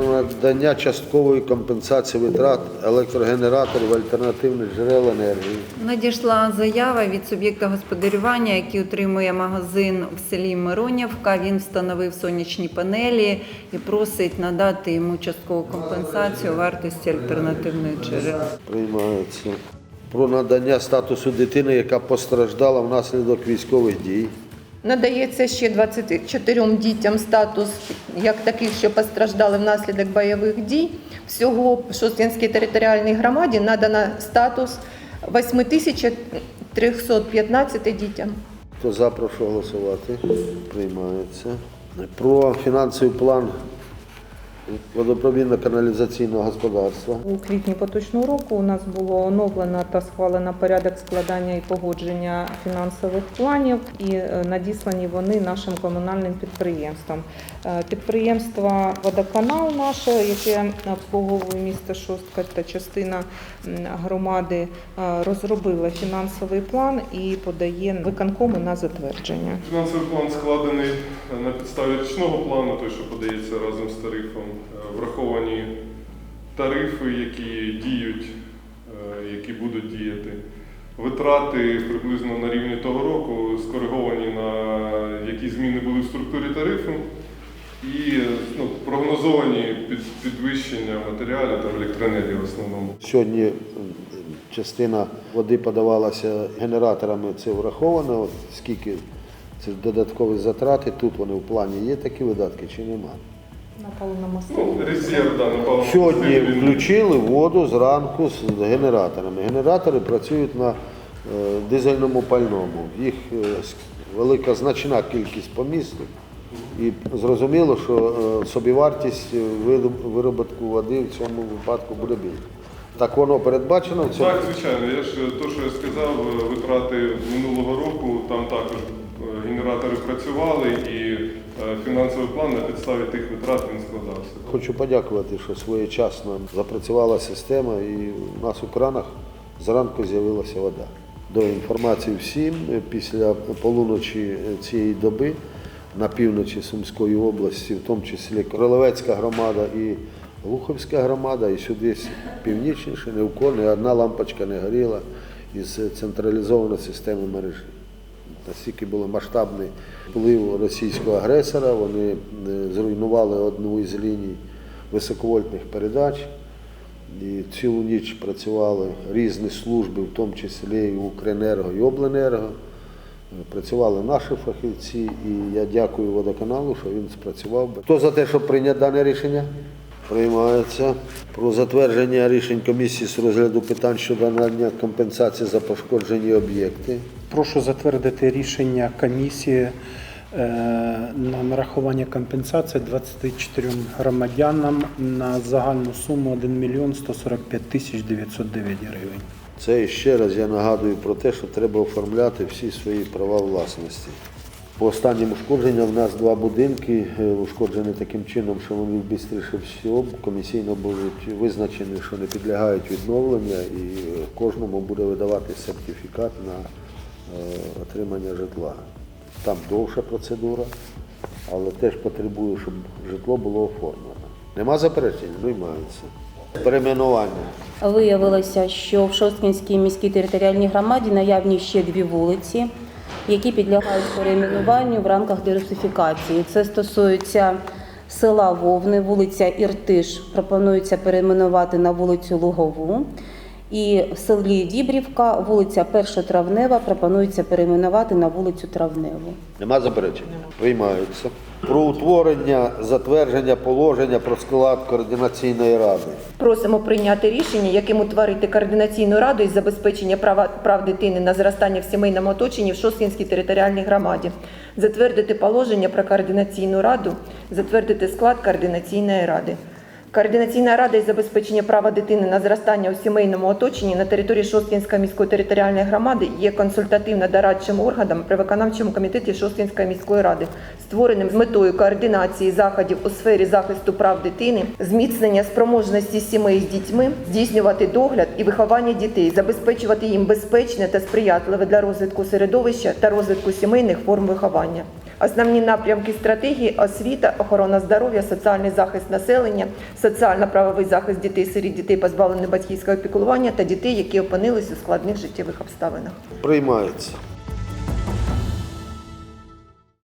про надання часткової компенсації витрат електрогенераторів альтернативних джерел енергії. Надійшла заява від суб'єкта господарювання, який утримує магазин в селі Миронівка. Він встановив сонячні панелі і просить надати йому часткову компенсацію вартості альтернативних джерел. Приймається. Про надання статусу дитини, яка постраждала внаслідок військових дій. Надається ще 24 дітям статус як таких, що постраждали внаслідок бойових дій. Всього в Шосткінській територіальній громаді надано статус 8315 дітям. Хто за, прошу голосувати. Приймається. Про фінансовий план водопровідно-каналізаційного господарства. У квітні поточного року у нас було оновлено та схвалено порядок складання і погодження фінансових планів, і е, надіслані вони нашим комунальним підприємствам. Е, Підприємство Водоканал наше, яке обслуговує місто Шостка та частина громади, е, розробила фінансовий план і подає виконкому на затвердження. Фінансовий план складений на підставі річного плану, той, що подається разом з тарифом. Е, Враховані тарифи, які діють, е, які будуть діяти. Витрати приблизно на рівні того року скориговані на які зміни були в структурі тарифу. І ну, прогнозовані під, підвищення матеріалів та електроенергії в основному. Сьогодні частина води подавалася генераторами, це враховано. От скільки це додаткові затрати. Тут вони в плані є такі видатки чи немає. На паливному Ну, резерв, да, напевно. Сьогодні включили воду зранку з генераторами. Генератори працюють на е, дизельному пальному. Їх е, велика значна кількість по місту. І зрозуміло, що е, собівартість вироботку води в цьому випадку буде більше. Так воно передбачено в цьому. Так, звичайно. Я ж то, що я сказав, витрати минулого року там також генератори працювали і е, фінансовий план на підставі тих витрат він складався. Хочу подякувати, що своєчасно запрацювала система і у нас у кранах зранку з'явилася вода. До інформації всім е, після полуночі е, цієї доби на півночі Сумської області, в тому числі Кролевецька громада і Луховська громада, і сюди північніше, ні в кого ні одна лампочка не горіла із централізованої системи мережі. Настільки був масштабний вплив російського агресора, вони е, зруйнували одну із ліній високовольтних передач. І цілу ніч працювали різні служби, в тому числі і Укренерго, і Обленерго. Працювали наші фахівці, і я дякую водоканалу, що він спрацював. би. Хто за те, щоб прийняти дане рішення? Приймається про затвердження рішень комісії з розгляду питань щодо надання компенсації за пошкоджені об'єкти. Прошу затвердити рішення комісії е, на нарахування компенсації 24 громадянам на загальну суму 1 мільйон 145 тисяч 909 гривень. Це ще раз я нагадую про те, що треба оформляти всі свої права власності. По останнім ушкодженням в нас два будинки е, ушкоджені таким чином, що вони швидше всього комісійно будуть визначені, що не підлягають відновлення, і е, кожному буде видавати сертифікат на е, отримання житла. Там довша процедура, але теж потребує, щоб житло було оформлено. Нема заперечень? Виймаються. Перейменування. Виявилося, що в Шосткінській міській територіальній громаді наявні ще дві вулиці, які підлягають перейменуванню в рамках дерусифікації. Це стосується села Вовни, вулиця Іртиш пропонується перейменувати на вулицю Лугову. І в селі Дібрівка, вулиця Першотравнева пропонується перейменувати на вулицю Травневу. Нема заперечень? Приймаються. Про утворення, затвердження положення про склад координаційної ради. Просимо прийняти рішення, яким утворити координаційну раду із забезпечення права прав дитини на зростання в сімейному оточенні в Шосткінській територіальній громаді, затвердити положення про координаційну раду, затвердити склад координаційної ради. Координаційна рада із забезпечення права дитини на зростання у сімейному оточенні на території Шосткінської міської територіальної громади є консультативно-дорадчим органом при виконавчому комітеті Шосткінської міської ради, створеним з метою координації заходів у сфері захисту прав дитини, зміцнення спроможності сімей з дітьми, здійснювати догляд і виховання дітей, забезпечувати їм безпечне та сприятливе для розвитку середовища та розвитку сімейних форм виховання. Основні напрямки стратегії освіта, охорона здоров'я, соціальний захист населення, соціально-правовий захист дітей, сиріт, дітей, позбавлених батьківського піклування та дітей, які опинились у складних життєвих обставинах. Приймається.